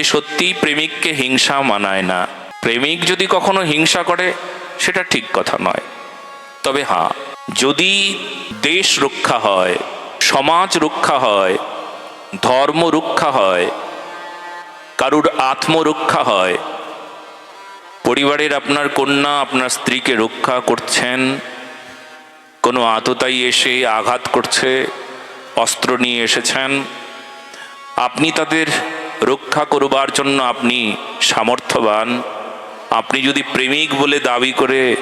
যে সত্যিই প্রেমিককে হিংসা মানায় না। প্রেমিক যদি কখনো হিংসা করে, সেটা ঠিক কথা নয়। তবে হ্যাঁ যদি দেশ রক্ষা হয়, সমাজ রক্ষা হয়, ধর্ম রক্ষা হয়, কারুর আত্মরক্ষা হয়, পরিবারের আপনার কন্যা আপনার স্ত্রীকে রক্ষা করছেন, কোনো আততাই এসে আঘাত করছে, অস্ত্র নিয়ে এসেছেন, আপনি তাদের রক্ষা করবার জন্য আপনি সামর্থ্যবান। আপনি যদি প্রেমিক বলে দাবি করে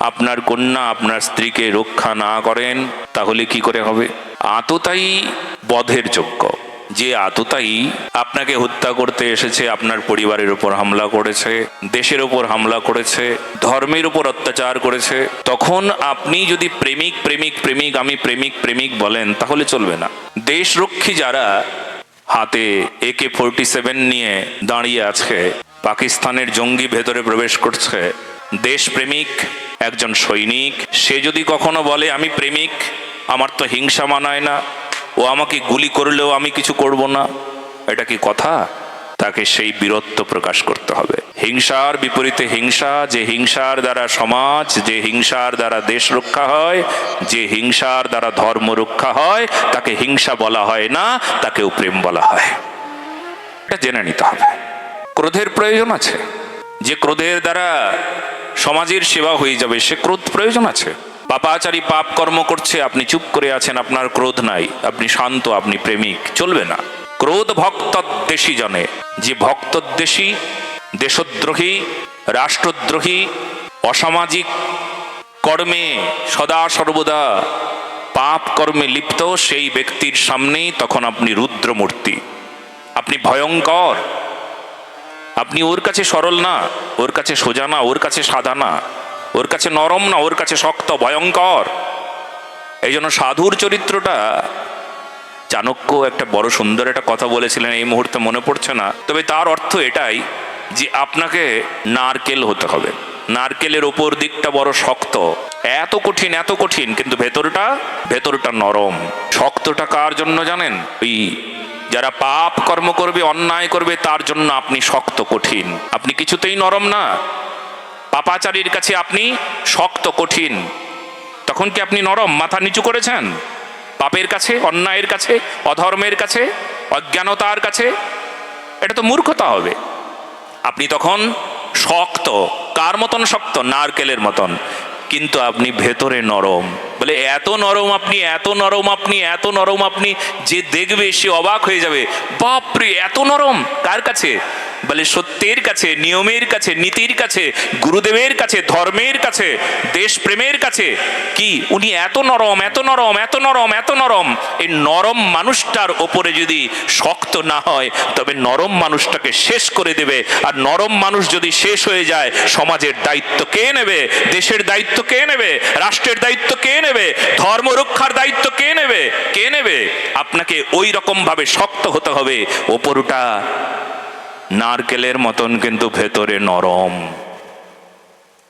আপনার কন্যা আপনার স্ত্রীকে রক্ষা না করেন, তাহলে কি করে হবে? আততাই বধের যোগ্য। যে আততাই আপনাকে হত্যা করতে এসেছে, আপনার পরিবারের উপর হামলা করেছে, দেশের উপর হামলা করেছে, ধর্মের উপর অত্যাচার করেছে, তখন আপনি যদি প্রেমিক প্রেমিক প্রেমিক, আমি প্রেমিক প্রেমিক বলেন, তাহলে চলবে না। দেশরক্ষী যারা হাতে একে ফোরটি সেভেন নিয়ে দাঁড়িয়ে আছে। পাকিস্তানের জঙ্গি ভেতরে প্রবেশ করছে। দেশপ্রেমিক একজন সৈনিক। সে যদি কখনো বলে, আমি প্রেমিক, আমার তো হিংসা মানায় না। ও আমাকে গুলি করলেও আমি কিছু করব না। এটা কি কথা? তাকে সেই বীরত্ব প্রকাশ করতে হবে। হিংসার বিপরীতে হিংসা, যে হিংসার দ্বারা সমাজ, যে হিংসার দ্বারা দেশ রক্ষা হয়, যে হিংসার দ্বারা ধর্ম রক্ষা হয়, তাকে হিংসা বলা হয় না, তাকেও প্রেম বলা হয়। এটা জেনে নিতে হবে। ক্রোধের প্রয়োজন আছে। যে ক্রোধের দ্বারা সমাজের সেবা হয়ে যাবে, সে ক্রোধ প্রয়োজন আছে। পাপাচারী পাপ কর্ম করছে, আপনি চুপ করে আছেন, আপনার ক্রোধ নাই, আপনি শান্ত, আপনি প্রেমিক, চলবে না। ক্রোধ ভক্তদ্দেশী জনে। যে ভক্তদ্দেশী দেশদ্রোহী, রাষ্ট্রদ্রোহী, অসামাজিক কর্মে সদা সর্বদা পাপ কর্মে লিপ্ত, সেই ব্যক্তির সামনেই তখন আপনি রুদ্রমূর্তি। আপনি ভয়ঙ্কর। আপনি ওর কাছে সরল না, ওর কাছে সোজা না, ওর কাছে সাদা না, ওর কাছে নরম না, ওর কাছে শক্ত, ভয়ঙ্কর। এই জন্য সাধুর চরিত্রটা চাণক্য একটা বড় সুন্দর একটা কথা বলেছিলেন, এই মুহূর্তে মনে পড়ছে না। তবে তার অর্থ এটাই যে আপনাকে নারকেল হতে হবে। নারকেলের ওপর দিকটা বড় শক্ত। এত কঠিন এত কঠিন, কিন্তু ভেতরটা ভেতরটা নরম। শক্তটা কার জন্য জানেন? ওই যারা পাপ কর্ম করবে, অন্যায় করবে, তার জন্য আপনি শক্ত, কঠিন। আপনি কিছুতেই নরম না। পাপাচারীর কাছে আপনি শক্ত, কঠিন। তখন কি আপনি নরম? মাথা নিচু করেছেন? পাপের কাছে, অন্যায়ের কাছে, অধর্মের কাছে, অজ্ঞানতার কাছে, এটা তো মূর্খতা হবে। আপনি তখন শক্ত, কার মতন শক্ত? নারকেলের মতন। কিন্তু আপনি ভেতরে নরম। বলে, এত নরম আপনি, এত নরম আপনি, এত নরম আপনি, যে দেখবে সে অবাক হয়ে যাবে। বাপরে, এত নরম! কার কাছে? বলে সত্যের কাছে, নিয়মের কাছে, নীতির কাছে, গুরুদেবের কাছে, ধর্মের কাছে, দেশপ্রেমের কাছে, কি উনি এত নরম এত নরম এত নরম এত নরম, এই নরম মানুষটার ওপরে যদি শক্ত না হয়, তবে নরম মানুষটাকে শেষ করে দেবে। আর নরম মানুষ যদি শেষ হয়ে যায়, সমাজের দায়িত্ব কে নেবে? দেশের দায়িত্ব কে নেবে? রাষ্ট্রের দায়িত্ব কে নেবে? ধর্ম রক্ষার দায়িত্ব কে নেবে? কে নেবে? আপনাকে ওই রকম ভাবে শক্ত হতে হবে। ওপরটা নারকেলের মতন কিন্তু ভেতরে নরম।